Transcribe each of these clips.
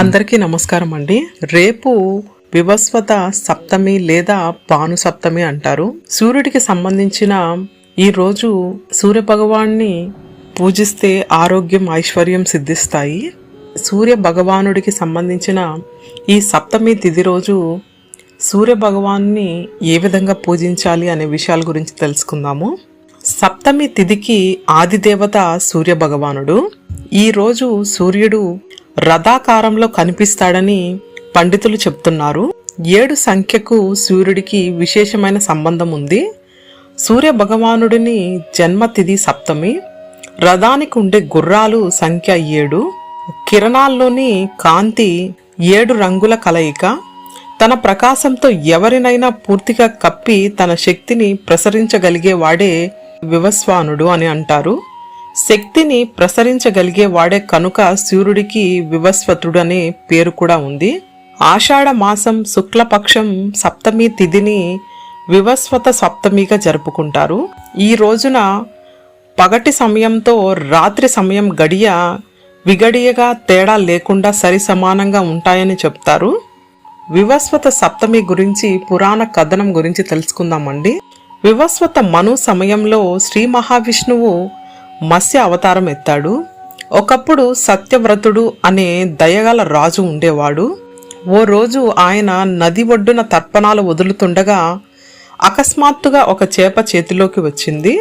అందరికీ నమస్కారం అండి. రేపు వివస్వత సప్తమి లేదా భాను సప్తమి అంటారు. సూర్యుడికి సంబంధించిన ఈ రోజు సూర్య భగవాన్ని పూజిస్తే ఆరోగ్యం ఐశ్వర్యం సిద్ధిస్తాయి. సూర్య భగవానుడికి సంబంధించిన ఈ సప్తమి తిథి రోజు సూర్య భగవాన్ని ఏ విధంగా పూజించాలి అనే విషయాల గురించి తెలుసుకుందాము. సప్తమి తిథికి ఆదిదేవత సూర్య భగవానుడు ఈరోజు సూర్యుడు రథాకారంలో కనిపిస్తాడని పండితులు చెప్తున్నారు. ఏడు సంఖ్యకు సూర్యుడికి విశేషమైన సంబంధం ఉంది. సూర్య భగవానుడిని జన్మతిథి సప్తమి రథానికి ఉండే గుర్రాలు సంఖ్య ఏడు కిరణాల్లోని కాంతి ఏడు రంగుల కలయిక తన ప్రకాశంతో ఎవరినైనా పూర్తిగా కప్పి తన శక్తిని ప్రసరించగలిగే వాడే వివస్వానుడు అని అంటారు. శక్తిని ప్రసరించగలిగే వాడే కనుక సూర్యుడికి వివస్వతుడు అనే పేరు కూడా ఉంది. ఆషాఢ మాసం శుక్లపక్షం సప్తమి తిథిని వివస్వత సప్తమిగా జరుపుకుంటారు. ఈ రోజున పగటి సమయంతో రాత్రి సమయం గడియ విగడియగా తేడా లేకుండా సరి సమానంగా ఉంటాయని చెప్తారు. వివస్వత సప్తమి గురించి పురాణ కథనం గురించి తెలుసుకుందామండి. వివస్వత మను సమయంలో శ్రీ మహావిష్ణువు మత్స్య అవతారం ఎత్తాడు. ఒకప్పుడు సత్యవ్రతుడు అనే దయగల రాజు ఉండేవాడు. ఓ రోజు ఆయన నది ఒడ్డున తర్పణాలు వదులుతుండగా అకస్మాత్తుగా ఒక చేప చేతిలోకి వచ్చింది.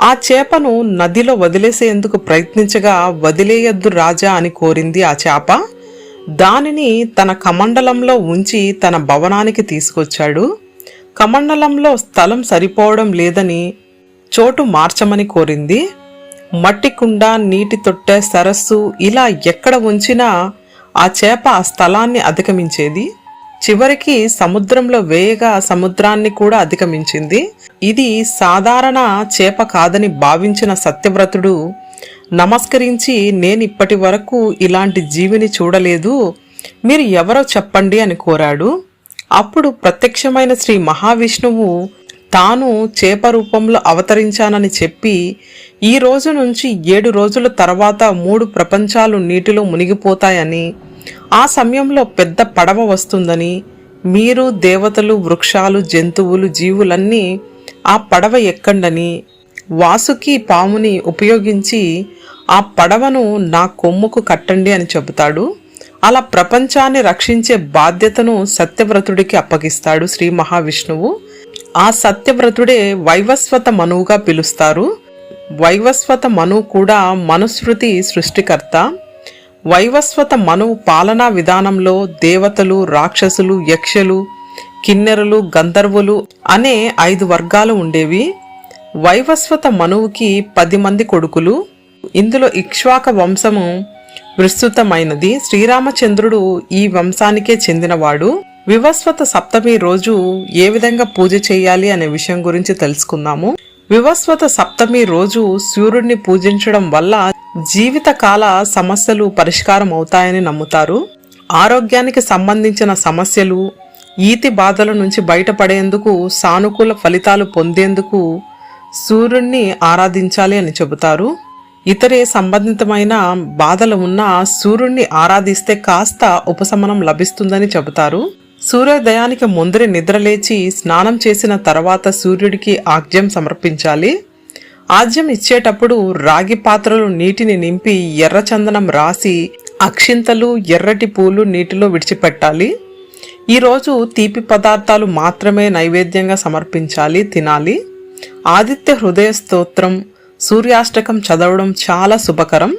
ఆ చేపను నదిలో వదిలేసేందుకు ప్రయత్నించగా వదిలేయద్దు రాజా అని కోరింది ఆ చేప. దానిని తన కమండలంలో ఉంచి తన భవనానికి తీసుకొచ్చాడు. కమండలంలో స్థలం సరిపోవడం లేదని చోటు మార్చమని కోరింది. మట్టి కుండ నీటి తొట్టె సరస్సు ఇలా ఎక్కడ ఉంచినా ఆ చేప ఆ స్థలాన్ని అధిగమించేది. చివరికి సముద్రంలో వేయగా సముద్రాన్ని కూడా అధిగమించింది. ఇది సాధారణ చేప కాదని భావించిన సత్యవ్రతుడు నమస్కరించి నేను ఇప్పటి వరకు ఇలాంటి జీవిని చూడలేదు మీరు ఎవరో చెప్పండి అని కోరాడు. అప్పుడు ప్రత్యక్షమైన శ్రీ మహావిష్ణువు తాను చేప రూపంలో అవతరించానని చెప్పి ఈ రోజు నుంచి ఏడు రోజుల తర్వాత మూడు ప్రపంచాలు నీటిలో మునిగిపోతాయని ఆ సమయంలో పెద్ద పడవ వస్తుందని మీరు దేవతలు వృక్షాలు జంతువులు జీవులన్నీ ఆ పడవ ఎక్కండని వాసుకి పాముని ఉపయోగించి ఆ పడవను నా కొమ్ముకు కట్టండి అని చెబుతాడు. అలా ప్రపంచాన్ని రక్షించే బాధ్యతను సత్యవ్రతుడికి అప్పగిస్తాడు శ్రీ మహావిష్ణువు. ఆ సత్యవ్రతుడే వైవస్వత మనువుగా పిలుస్తారు. వైవస్వత మను కూడా మనుస్మృతి సృష్టికర్త. వైవస్వత మనువు పాలనా విధానంలో దేవతలు రాక్షసులు యక్షలు కిన్నెరలు గంధర్వులు అనే ఐదు వర్గాలు ఉండేవి. వైవస్వత మనువుకి పది మంది కొడుకులు. ఇందులో ఇక్ష్వాక వంశము విస్తృతమైనది. శ్రీరామచంద్రుడు ఈ వంశానికే చెందినవాడు. వివస్వత సప్తమి రోజు ఏ విధంగా పూజ చేయాలి అనే విషయం గురించి తెలుసుకుందాము. వివస్వత సప్తమి రోజు సూర్యుడిని పూజించడం వల్ల జీవితకాల సమస్యలు పరిష్కారం అవుతాయని నమ్ముతారు. ఆరోగ్యానికి సంబంధించిన సమస్యలు ఈతి బాధల నుంచి బయటపడేందుకు సానుకూల ఫలితాలు పొందేందుకు సూర్యుడిని ఆరాధించాలి అని చెబుతారు. ఇతరే సంబంధితమైన బాధలు ఉన్న సూర్యుడిని ఆరాధిస్తే కాస్త ఉపశమనం లభిస్తుందని చెబుతారు. సూర్యోదయానికి ముందరి నిద్రలేచి స్నానం చేసిన తర్వాత సూర్యుడికి ఆజ్యం సమర్పించాలి. ఆజ్యం ఇచ్చేటప్పుడు రాగి పాత్రలు నీటిని నింపి ఎర్రచందనం రాసి అక్షింతలు ఎర్రటి పూలు నీటిలో విడిచిపెట్టాలి. ఈరోజు తీపి పదార్థాలు మాత్రమే నైవేద్యంగా సమర్పించాలి తినాలి. ఆదిత్య హృదయ స్తోత్రం సూర్యాష్టకం చదవడం చాలా శుభకరం.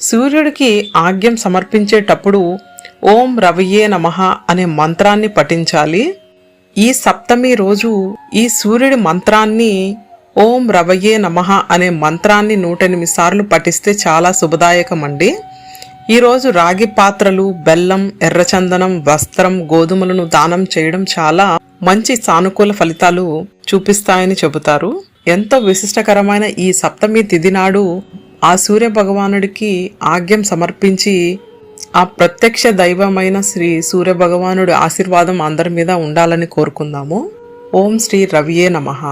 సూర్యుడికి ఆజ్ఞం సమర్పించేటప్పుడు ఓం రవియే నమ అనే మంత్రాన్ని పఠించాలి. ఈ సప్తమి రోజు ఈ సూర్యుడి మంత్రాన్ని ఓం రవయే నమ అనే మంత్రాన్ని నూట ఎనిమిది సార్లు పఠిస్తే చాలా శుభదాయకం అండి ఈరోజు రాగి పాత్రలు బెల్లం ఎర్రచందనం వస్త్రం గోధుమలను దానం చేయడం చాలా మంచి సానుకూల ఫలితాలు చూపిస్తాయని చెబుతారు. ఎంతో విశిష్టకరమైన ఈ సప్తమి తిథి నాడు ఆ సూర్య భగవానుడికి ఆజ్ఞం సమర్పించి ఆ ప్రత్యక్ష దైవమైన శ్రీ సూర్యభగవానుడి ఆశీర్వాదం అందరి మీద ఉండాలని కోరుకుందాము. ఓం శ్రీ రవియే నమః.